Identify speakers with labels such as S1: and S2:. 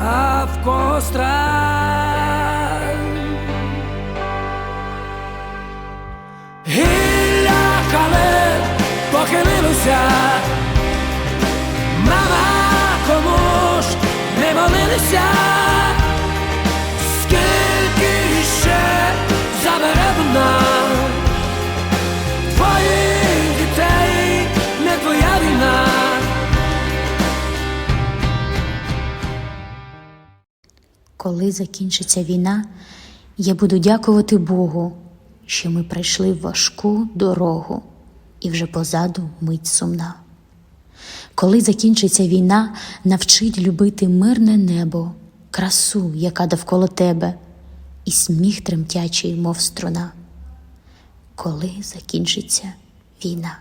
S1: Από στραγγίλια, καβέ, πω και με μοίρασε. Μα βαγόμου, δεν μπορούσα.
S2: Коли закінчиться війна, я буду дякувати Богу, що ми пройшли важку дорогу, і вже позаду мить сумна. Коли закінчиться війна, навчить любити мирне небо, красу, яка довкола тебе, і сміх тремтячий, мов струна. Коли закінчиться війна.